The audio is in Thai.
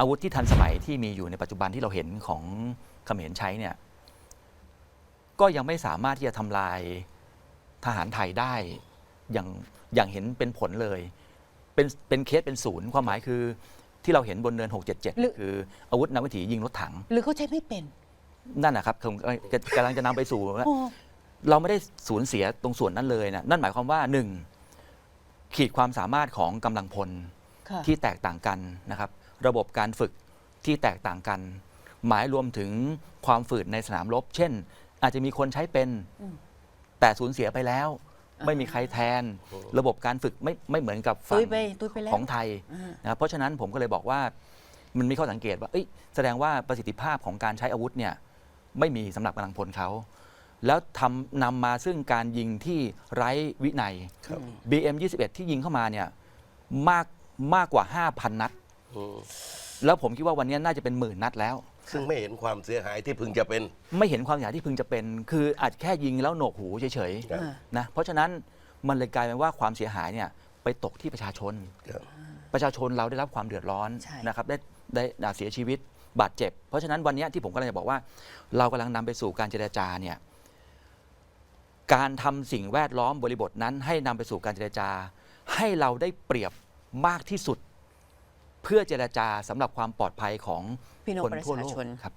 อาวุธที่ทันสมัยที่มีอยู่ในปัจจุบันที่เราเห็นของเขมรใช้เนี่ยก็ยังไม่สามารถที่จะทำลายทหารไทยได้อย่างอย่างเห็นเป็นผลเลย เป็นเป็นเคสเป็นศูนย์ความหมายคือที่เราเห็นบนเนินหรือ677 คืออาวุธนักวิถียิงรถถัง หรือเขาใช้ไม่เป็น นั่นนะครับผมกำกำลังจะนำไปสู่ว่าโอ้เราไม่ได้สูญเสียตรงส่วนนั้นเลยนะนั่นหมายความว่าหนึ่งขีดความสามารถของกำลังพลค่ะ ที่แตกต่างกันนะครับ ระบบการฝึกที่แตกต่างกัน หมายรวมถึงความฝืดในสนามรบ เช่น อาจจะมีคนใช้เป็นอืมแต่สูญเสียไปแล้วอ่าไม่มีใครแทน ระบบการฝึกไม่ไม่เหมือนกับฝั่ตุงยไปตุยไปแล้วของไทยอ่านะครับเพราะฉะนั้นผมก็เลยบอกว่ามันมีข้อสังเกตว่าเอ้ยแสดงว่าประสิทธิภาพของการใช้อาวุธเนี่ยไม่มีสำหรับกำลังพลเขา แล้วทำนำมาซึ่งการยิงที่ไร้วินัยครับ BM 21 ที่ยิงเข้ามาเนี่ยมาก มากกว่า 5,000 นัด อืมแล้วผมคิดว่าวันนี้น่าจะเป็นหมื่นนัดแล้ว ซึ่งไม่เห็นความเสียหายที่พึงจะเป็น ไม่เห็นความเสียหายที่พึงจะเป็น คืออาจแค่ยิงแล้วโหนกหูเฉยครับอ่าๆนะเพราะฉะนั้นมันเลยกลายเป็นว่าความเสียหายเนี่ยไปตกที่ประชาชน ครับ ประชาชนเราได้รับความเดือดร้อนใช่ นะครับได้ได้ได้เสียชีวิตบาดเจ็บ เพราะฉะนั้นวันนี้ที่ผมกำลังจะบอกว่า เรากำลังนำไปสู่การเจรจาเนี่ยการทำสิ่งแวดล้อมบริบทนั้น ให้นำไปสู่การเจรจา ให้เราได้เปรียบ มากที่สุด เพื่อเจรจาสำหรับความปลอดภัยของพี่น้องคนประทั่วชาโลกชน ครับ